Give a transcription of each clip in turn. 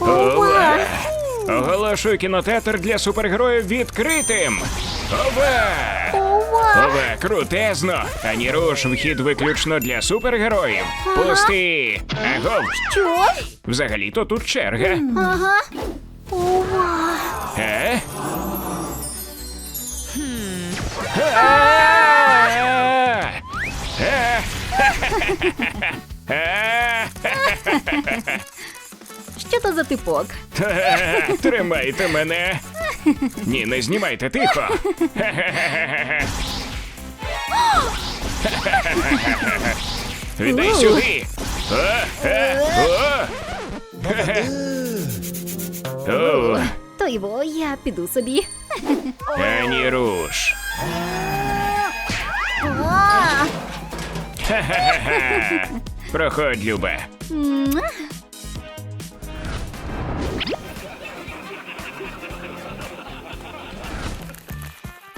Ова! Оголошую кінотеатр для супергероїв відкритим. Ова! Ова! Ова, крутезно! Ані руш, вхід виключно для супергероїв. Пусти! Агов! Що? Взагалі-то тут черга. Ага. Ова! Е? Що то за типок? Е? Тримайте мене. Ні, не знімайте тихо. Віддай сюди. О, е, о. О, То його я піду собі. Ані руш. А! Проходь, Любе.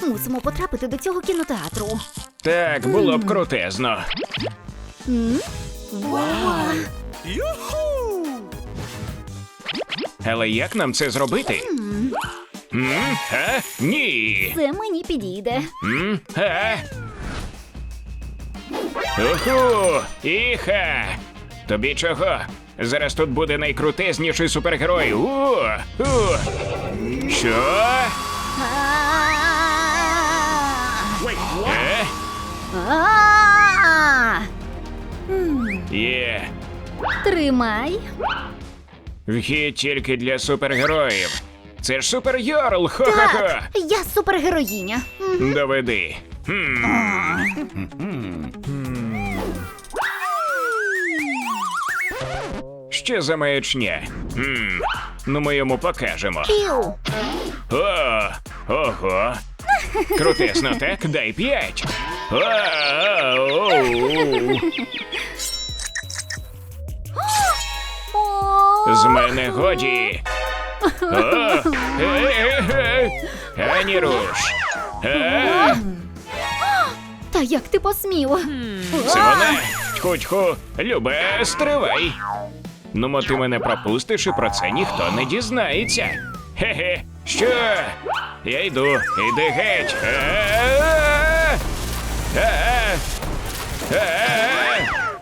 Мусимо потрапити до цього кінотеатру. Так, було б крутезно. Вау! Але як нам це зробити? М? А? Ні. Це мені підійде. М? А? Уху! Іха! Тобі чого? Зараз тут буде найкрутезніший супергерой. У! У! Що? Е? Є. Тримай. Вхід тільки для супергероїв. Це ж супергерл! Хо-хо-хо! Так, я супергероїня. Доведи. Хм. Що за маячня? Хм. Ну ми йому покажемо. О, ого. Крутесно, так? Дай п'ять. З мене годі. О. Ані руш. Е, Та як ти посмів? Це вона. Тьху-тьху. Любе, стривай. Ну, мо ти мене пропустиш, і про це ніхто не дізнається. Хе-хе. Що? Я йду. Іди геть.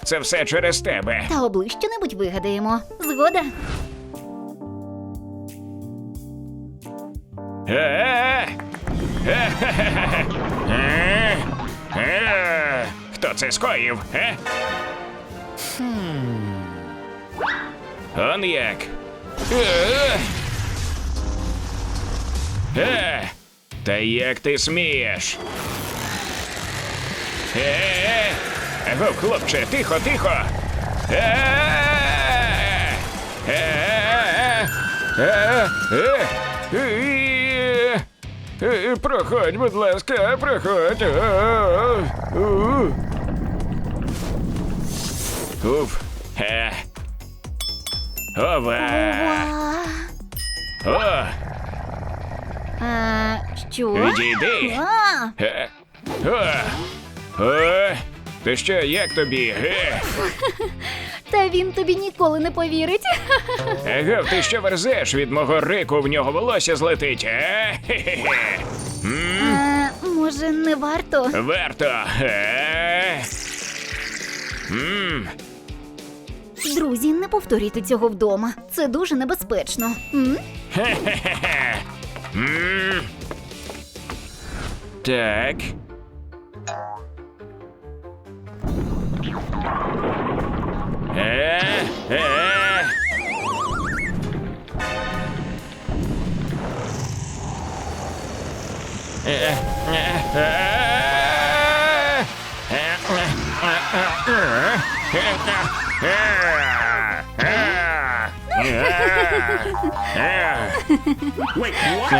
Це все через тебе. Та обли що-небудь вигадаємо. Згода. Хто це скоїв? Е? Он як. Е. Та як ти смієш? Е. Аго, хлопче, тихо, тихо. Проходь, будь ласка, проходь. Уф. Е. Ова. О, А, що? відійди. А, Е. О. О. Ти що, як тобі? Е. та він тобі ніколи не повірить. Агов, ти що верзеш від мого рику, в нього волосся злетить, е? Хе-хе-хе. А, може, не варто? Варто. Е? М. Друзі, не повторюйте цього вдома. Це дуже небезпечно. М? Хе-хе-хе. М. Так. Е, е. Е, е, е, Wait, what?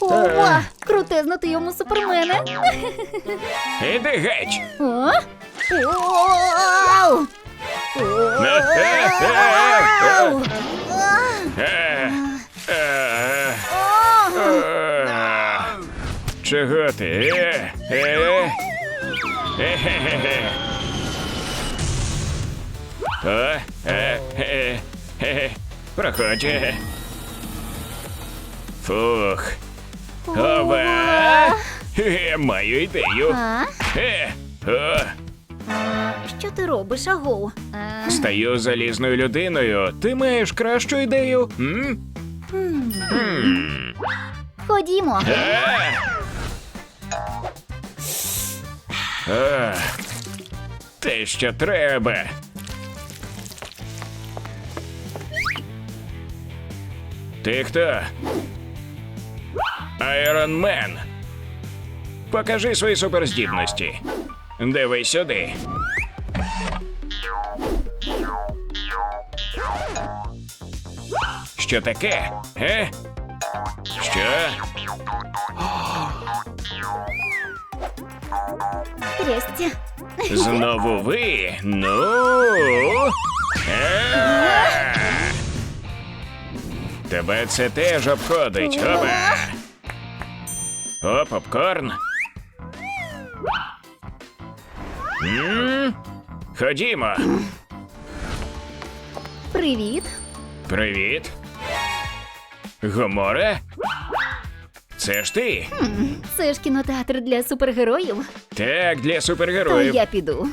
What? Крутезно ти йому супермене. Іди геть. О? Оу! Оу! Е, е, е. Чого ти? Е, е. е, е, е. Е-хе-хе-хе. Е, е, е, е. Проходь. Фух. Ова. Е, Маю ідею. А? Е, о, а що ти робиш, Агоу? А, стаю залізною людиною. Ти маєш кращу ідею? М? м, М. Ходімо. Е. Е. Те, що треба. Ти хто? Айрон Мен. Покажи свої суперздібності. Дивись сюди. Що таке? Е? Що? Трясця. Знову ви? Ну. Е! Тебе це теж обходить, оба. О, попкорн. М? Ходімо. Привіт. Привіт. Гоморе? Це ж ти? Це ж кінотеатр для супергероїв. Так, для То супергероїв. я піду.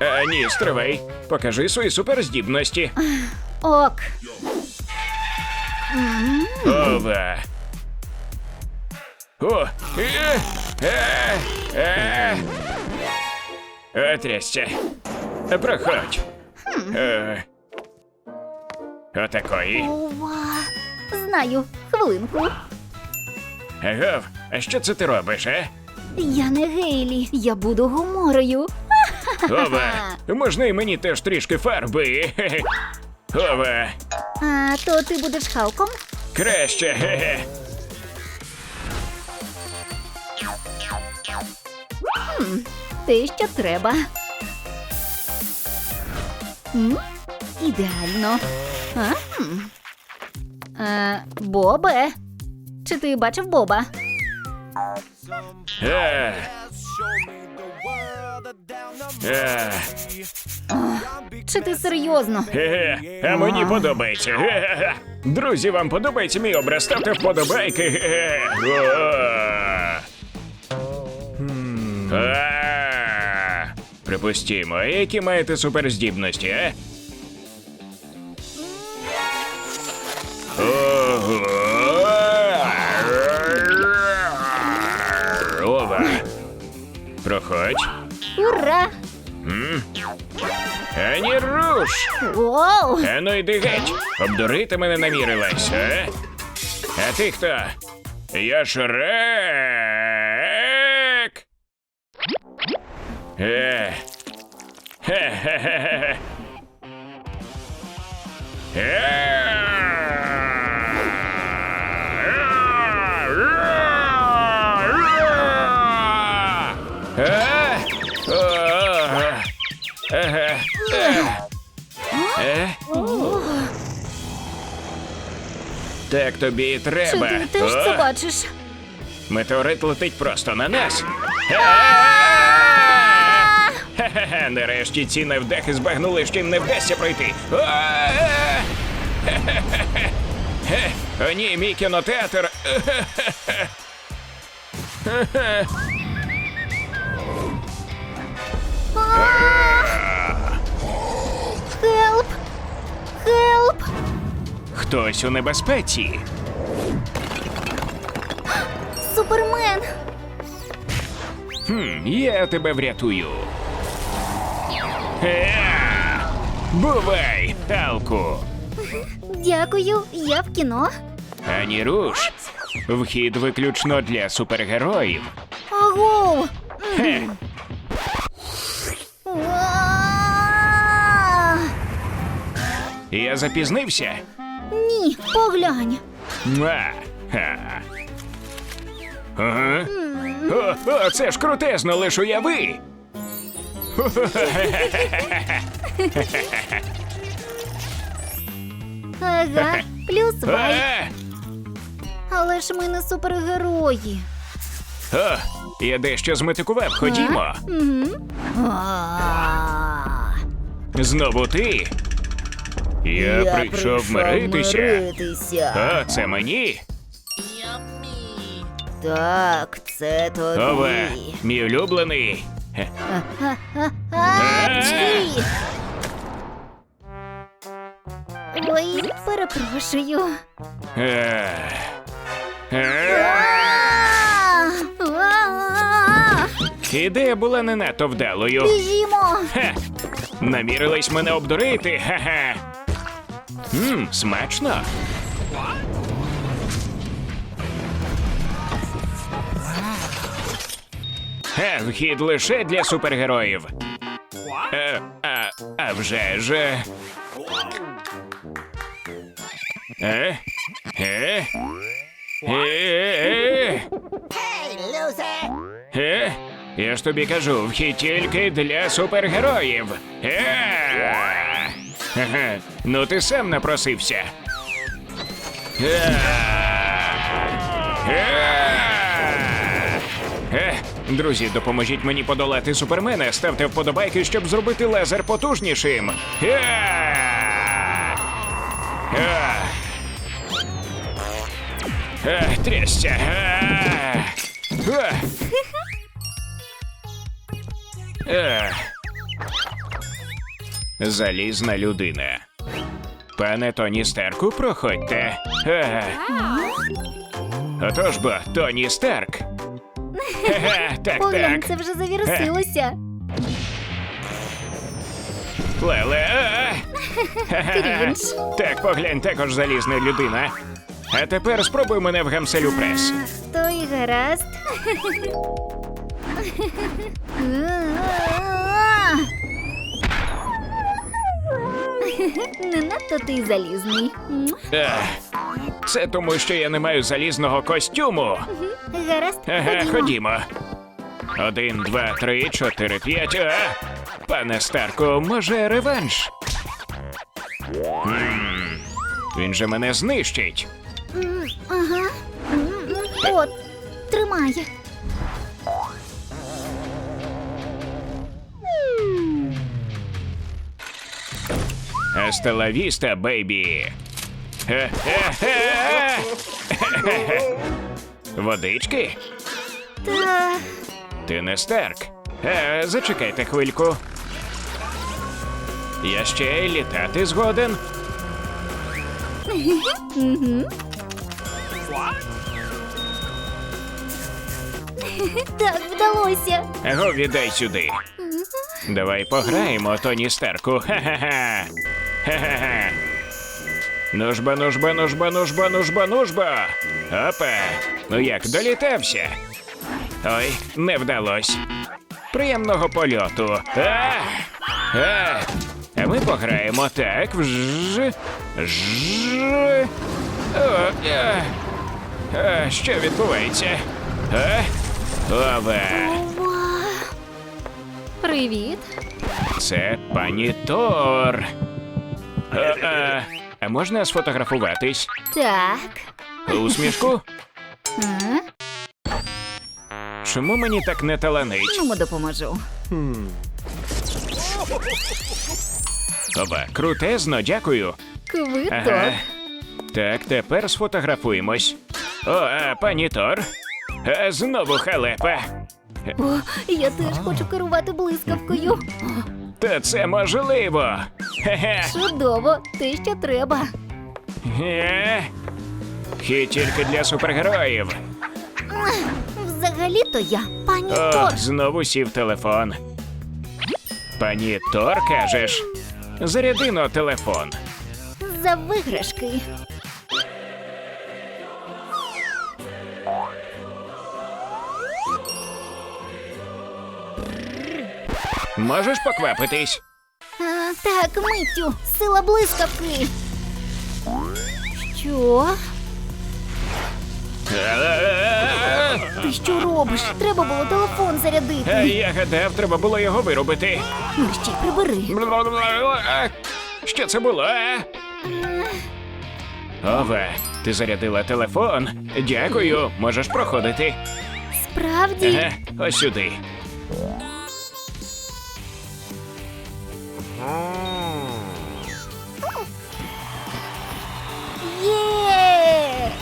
А, ні, стривай. Покажи свої суперздібності. Ок. Ова. О! Е, е, е. Отрясся. Проходь. Е. Отакої. Ова. Знаю. Хвилинку. Агов, а що це ти робиш, а? Я не Гейлі. Я буду гоморою. Ова, можна і мені теж трішки фарби. Хе-хе. Ова, А то ти будеш Халком? краще. Хе-хе. Те, що треба. М? Ідеально. А? Е, Бобе. Чи ти бачив Боба? Е. Е. Чи ти серйозно? Ге-ге, а мені подобається. Ге-ге-ге. Друзі, вам подобається мій образ? Ставте вподобайки. Ге-ге. О. А. Припустімо, які маєте суперздібності, а? Ого. Ова. Проходь. Ура! М? Ані руш! Воу! А ну йди геть! Обдурити мене намірилась, а? А ти хто? Я Шрек! Е. Хе-хе-хе-хе. Е. Е. Так тобі і Чи треба. ти теж О, це бачиш? Метеорит летить просто на нас. Хе-хе-хе, Нарешті ці невдахи збагнули, що їм не вдасться пройти. А! Хе-хе-хе. Хе, О, ні, мій кінотеатр. Хелп! Хелп! Хтось у небезпеці. Супермен! Хм, я тебе врятую. Бувай, Алку. Дякую, я в кіно. Ані руш. Вхід виключно для супергероїв. Агоу! Хе. Я запізнився. Ні, поглянь. Муа. Ха. Ага. О, о, це ж крутезно, лиш уяви. Ага, плюс вай. А, Але ж ми не супергерої. О, я дещо зметикував, ходімо. Мгм. А, Знову ти. Я, прийшов миритися. миритися. О, це мені? Так, це тобі. Ове, мій улюблений. Апчі! Ой, перепрошую. А! А! Ідея була не надто вдалою. Біжімо! Хе. Намірились мене обдурити. Хе-хе. Мм, смачно. Е, вхід лише для супергероїв. Е, а, а вже ж. Е? Е? Е? Е? Е? Я ж тобі кажу, вхід тільки для супергероїв. Е? Ага. Ну ти сам напросився. Е? Е? Друзі, допоможіть мені подолати супермена. Ставте вподобайки, щоб зробити лазер потужнішим. Е? Е? Е, Трясся. Залізна людина. Пане Тоні Старку, проходьте. Отож бо, Тоні Старк. Хе-хе, так, Поглянь, так. це вже завірусилося. Леле. е. Хе-хе-хе. Крінж. Так, поглянь, також залізна людина. А тепер спробуй мене в гамселю прес. То й гаразд. Не надто ти залізний. Ех, Це тому, що я не маю залізного костюму. Гаразд, Ага, ходімо. Один, два, три, чотири, п'ять. А? Пане Старку, може реванш? М, Він же мене знищить. М, Ага. М, От, тримай. Естела віста, бейбі. Водички? Та Ти не Старк. Е, зачекайте хвильку. Я ще й літати згоден. так вдалося. Го, віддай сюди. Давай пограємо, Тоні Старку. Ха-ха-ха. Ха-ха-ха. Нужба, нужба, нужба, нужба, нужба, нужба. Опа. Ну як, долітався? Ой, не вдалось. Приємного польоту. А! А! А ми пограємо так. Вж. Ж. О, а. А, що відбувається? А? Ова. Привіт. Це пані Тор. А, а, можна сфотографуватись? Так. Усмішку? Чому мені так не таланить? Ну, допоможу. Оба, крутезно, дякую. Квиток. Ага. Так, тепер сфотографуємось. О, а, пані Тор. А, знову халепа. О, я теж хочу керувати блискавкою. Та це можливо. Хе-хе. Чудово, те, що треба. Е? Хід тільки для супергероїв. Взагалі-то я пані О, Тор. знову сів телефон. Пані Тор, кажеш? Заряди но телефон. За виграшки. Можеш поквапитись? А, так, миттю, сила блискавки. Що? Ти що робиш? Треба було телефон Е, зарядити. Я гадав, треба було його виробити. Мерщій прибери. Що це було? а? Ове, ти зарядила телефон. Дякую, можеш проходити. Справді? Ага, ось сюди. Є!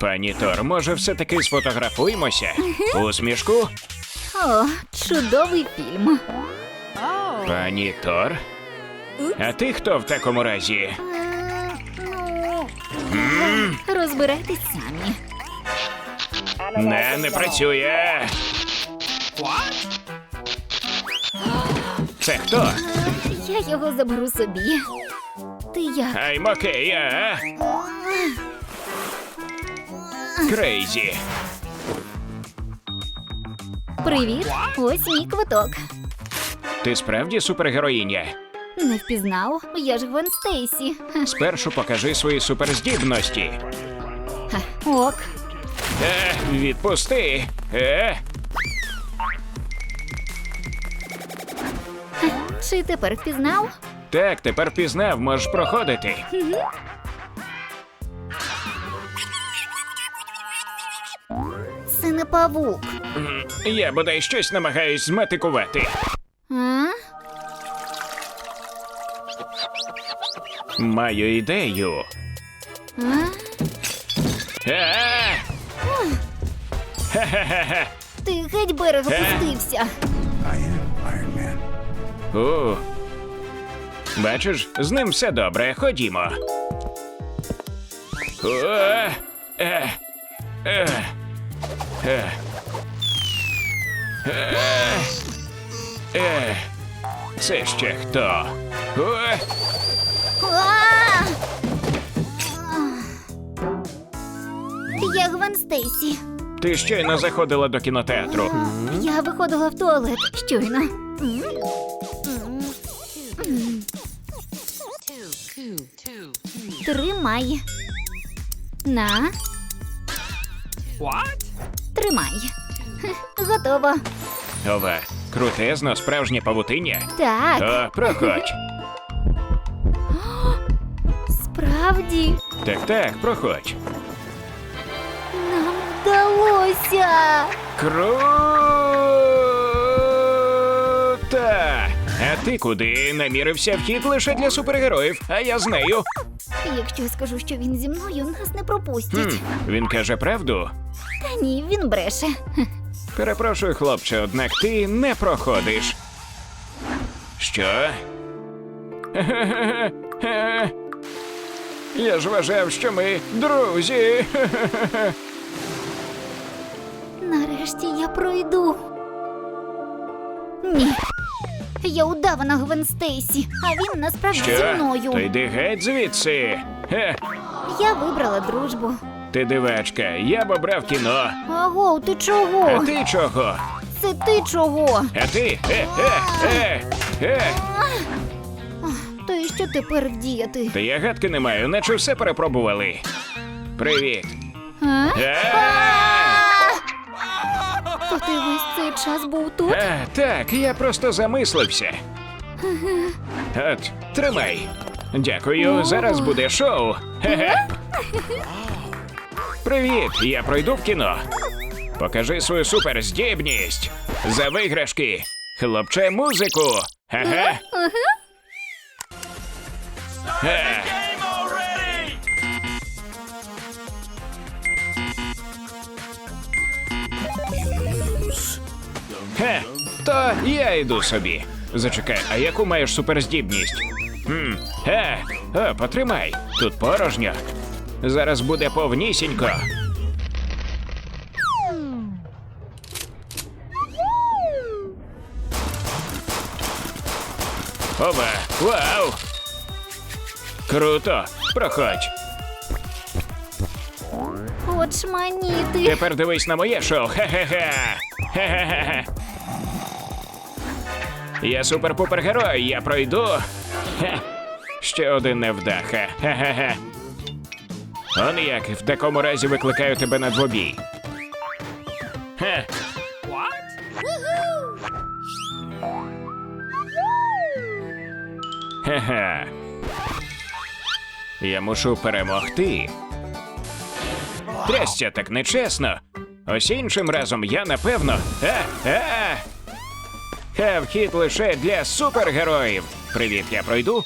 Пані Тор, може, все-таки сфотографуємося? Усмішку? О, чудовий фільм. Пані Тор? А ти хто в такому разі? Е, ну, Розбирайтесь самі. Не, не працює. Це хто? Я його заберу собі. Ти як? Ай, окей, а? Крейзі. Привіт! Ось мій квиток. Ти справді супергероїня? Не впізнав? Я ж Гвен Стейсі. Спершу покажи свої суперздібності. ха, Ок. Е, відпусти. Е, Чи тепер впізнав? так, тепер пізнав, можеш проходити. Це не павук. М, Я бодай щось намагаюсь зметикувати. А? Маю ідею. А? Е! Хе-хе-хе. Ти геть берега Е? пустився. I am Iron Man. У. Бачиш, з ним все добре. Ходімо. О, е, е, е, е, е. Це ще хто? О, Я Гвен Стейсі. Ти щойно заходила до кінотеатру. Я виходила в туалет щойно. Тримай. На. Тримай. Готово. Ова, крутезно, справжнє павутиння. Так, О, проходь. справді Так, так, проходь. Вдалося. Круто! А ти куди? Намірився вхід лише для супергероїв, а я з нею. Якщо я скажу, що він зі мною, нас не пропустять. Хм, він каже правду. Та ні, він бреше. Перепрошую, хлопче, однак ти не проходиш. Що? Я ж вважав, що ми друзі. Нарешті я пройду. Ні. Я удавана Гвен Стейсі, а він насправді зі мною. То йди геть звідси. Хе, Я вибрала дружбу. ти дивачка, я б обрав кіно. Аго, ти А чого? ти чого? Це ти чого? А ти? Е, е, е, е. То і що тепер вдіяти? Та я гадки не маю, наче все перепробували. Привіт. А? Е, ти весь цей час був тут? А, так, я просто замислився. От, тримай. Дякую, зараз буде шоу. Хе-хе. Привіт, я пройду в кіно. Покажи свою суперздібність. За виграшки. Хлопче, музику. Ага. Е. то я йду собі. Зачекай, а яку маєш суперздібність? Хм, е, о, потримай. Тут порожньо. Зараз буде повнісінько. Ова, вау! Круто! Проходь. От шманіти. Тепер дивись на моє шоу. Хе-хе-хе. Хе-хе-хе. Я супер-пупер-герой, я пройду. Хе. Ще один невдаха. Хе-хе-хе. Он як, в такому разі викликаю тебе на двобій. Хе. Хе-хе. Я мушу перемогти. Трясся так нечесно. Ось іншим разом я напевно. А, а! Ха, вхід лише для супергероїв. Привіт, я пройду.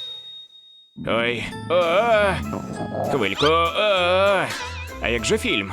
Ой, о, хвильку. О, а як же фільм?